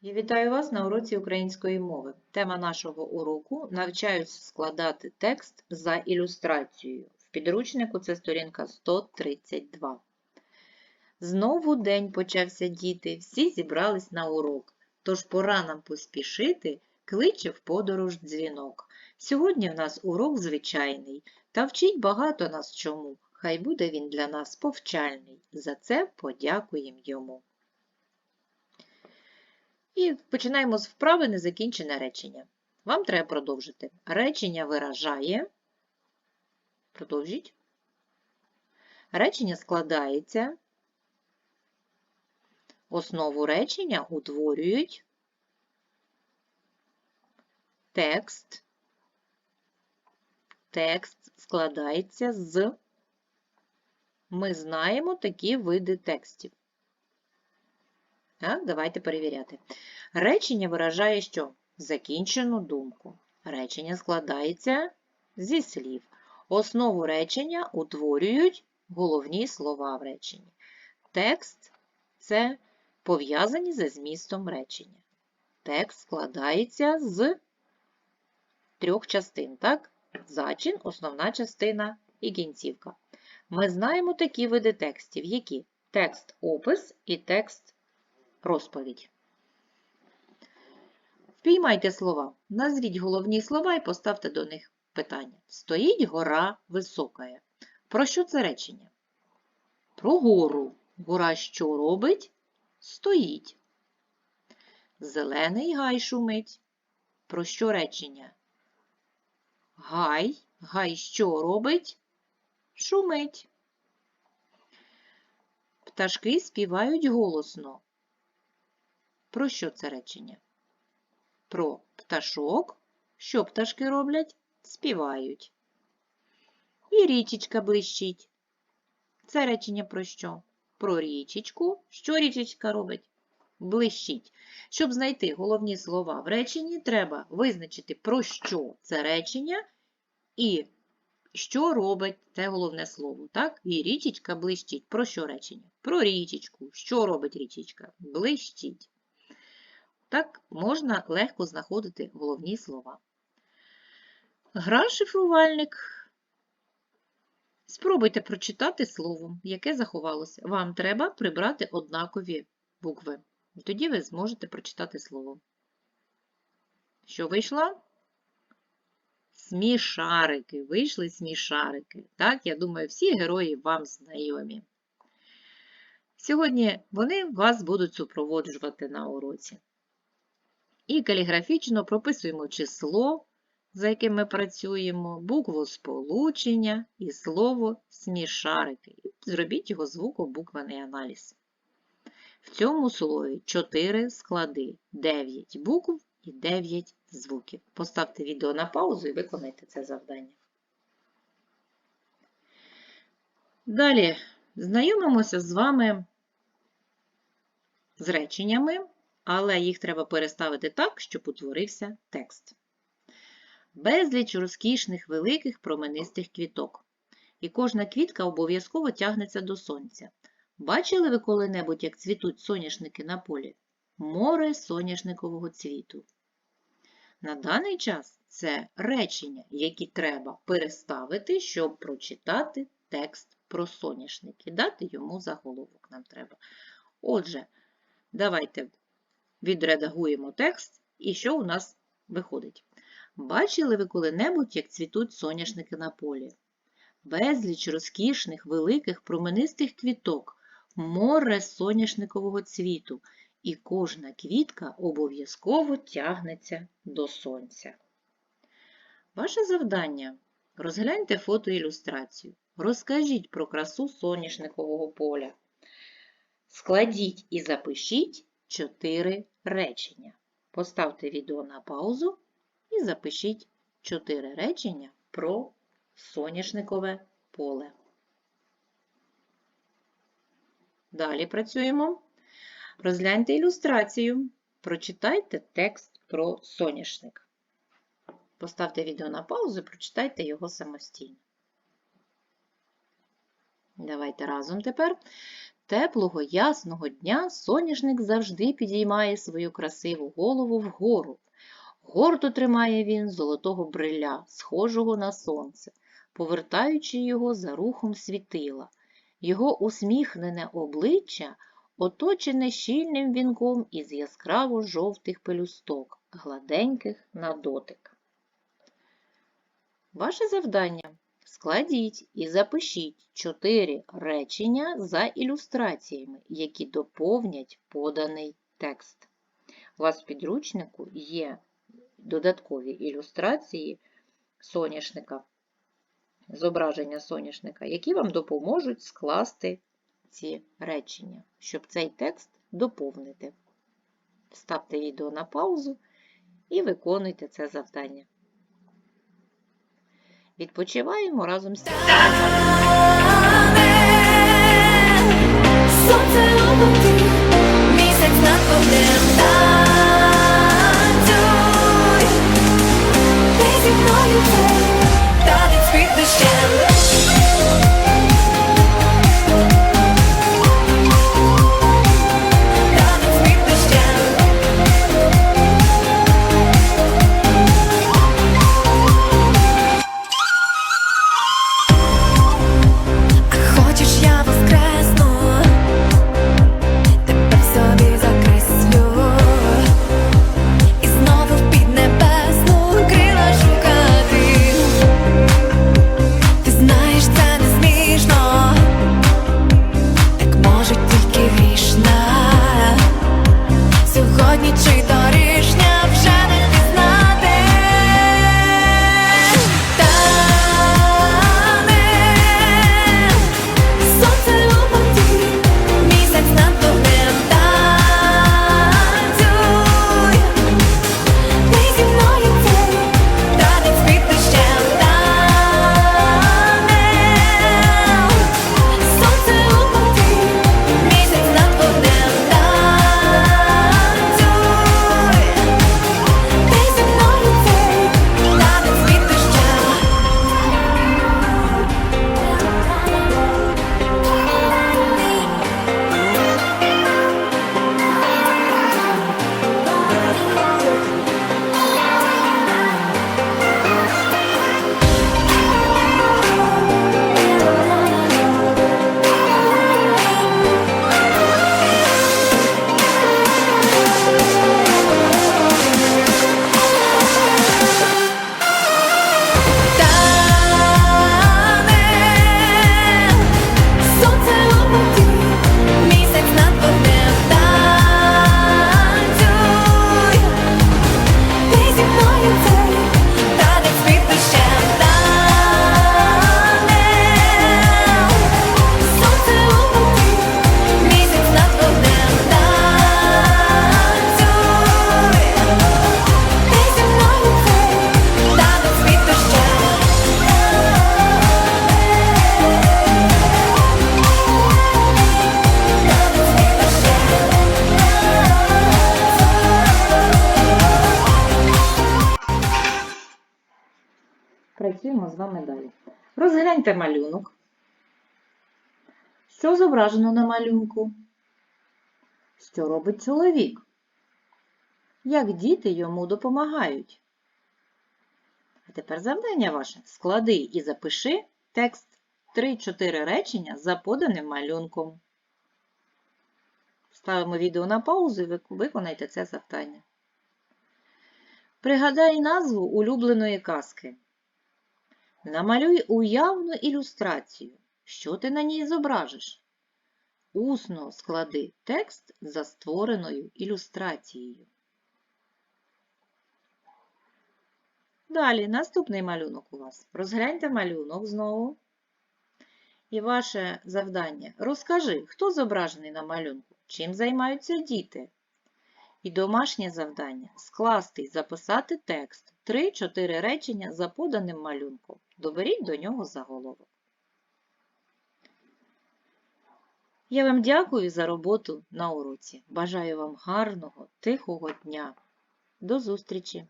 Я вітаю вас на уроці української мови. Тема нашого уроку навчаюся складати текст за ілюстрацією. В підручнику це сторінка 132. Знову день почався діти, всі зібрались на урок. Тож пора нам поспішити, кличе в подорож дзвінок. Сьогодні в нас урок звичайний, та вчить багато нас чому. Хай буде він для нас повчальний. За це подякуємо йому. І починаємо з вправи незакінчене речення. Вам треба продовжити. Речення виражає. Продовжіть. Речення складається. Основу речення утворюють текст. Текст складається з. Ми знаємо такі види текстів. Так, давайте перевіряти. Речення виражає що? Закінчену думку. Речення складається зі слів. Основу речення утворюють головні слова в реченні. Текст це пов'язані зі змістом речення. Текст складається з трьох частин. Так? Зачин, основна частина і кінцівка. Ми знаємо такі види текстів, які текст-опис і текст розповідь. Впіймайте слова. Назвіть головні слова і поставте до них питання. Стоїть гора високая. Про що це речення? Про гору. Гора що робить? Стоїть. Зелений гай шумить. Про що речення? Гай. Гай що робить? Шумить. Пташки співають голосно. Про що це речення? Про пташок. Що пташки роблять? Співають. І річечка блищить. Це речення про що? Про річечку. Що річечка робить? Блищить. Щоб знайти головні слова в реченні, треба визначити, про що це речення і що робить це головне слово. Так? І річечка блищить. Про що речення? Про річечку. Що робить річечка? Блищить. Так можна легко знаходити головні слова. Гра шифрувальник. Спробуйте прочитати слово, яке заховалося. Вам треба прибрати однакові букви. І тоді ви зможете прочитати слово. Що вийшло? Смішарики. Вийшли смішарики. Так, я думаю, всі герої вам знайомі. Сьогодні вони вас будуть супроводжувати на уроці. І каліграфічно прописуємо число, за яким ми працюємо, букву сполучення і слово смішарики. І зробіть його звукобуквений аналіз. В цьому слові 4 склади, 9 букв і 9 звуків. Поставте відео на паузу і виконайте це завдання. Далі знайомимося з вами з реченнями але їх треба переставити так, щоб утворився текст. Безліч розкішних великих променистих квіток. І кожна квітка обов'язково тягнеться до сонця. Бачили ви коли-небудь, як цвітуть соняшники на полі? Море соняшникового цвіту. На даний час це речення, які треба переставити, щоб прочитати текст про соняшники. Дати йому заголовок нам треба. Отже, давайте відредагуємо текст, і що у нас виходить? Бачили ви коли-небудь, як цвітуть соняшники на полі? Безліч розкішних, великих, променистих квіток, море соняшникового цвіту, і кожна квітка обов'язково тягнеться до сонця. Ваше завдання розгляньте фотоілюстрацію. Розкажіть про красу соняшникового поля. Складіть і запишіть чотири речення. Поставте відео на паузу і запишіть чотири речення про соняшникове поле. Далі працюємо. Розгляньте ілюстрацію. Прочитайте текст про соняшник. Поставте відео на паузу і прочитайте його самостійно. Давайте разом тепер. Теплого ясного дня соняшник завжди підіймає свою красиву голову вгору. Гордо тримає він золотого бриля, схожого на сонце, повертаючи його за рухом світила. Його усміхнене обличчя оточене щільним вінком із яскраво жовтих пелюсток, гладеньких на дотик. Ваше завдання складіть і запишіть чотири речення за ілюстраціями, які доповнять поданий текст. У вас в підручнику є додаткові ілюстрації соняшника, зображення соняшника, які вам допоможуть скласти ці речення, щоб цей текст доповнити. Ставте відео на паузу і виконуйте це завдання. Відпочиваємо разом з Сонце у місяць над повним танцюй. Ти зі мною цей Працюємо з вами далі. Розгляньте малюнок. Що зображено на малюнку? Що робить чоловік? Як діти йому допомагають? А тепер завдання ваше. Склади і запиши текст 3-4 речення за поданим малюнком. Ставимо відео на паузу і виконайте це завдання. Пригадай назву улюбленої казки. Намалюй уявну ілюстрацію. Що ти на ній зображиш? Усно склади текст за створеною ілюстрацією. Далі, наступний малюнок у вас. Розгляньте малюнок знову. І ваше завдання. Розкажи, хто зображений на малюнку, чим займаються діти. І домашнє завдання скласти і записати текст 3-4 речення за поданим малюнком. Доберіть до нього заголовок. Я вам дякую за роботу на уроці. Бажаю вам гарного, тихого дня. До зустрічі!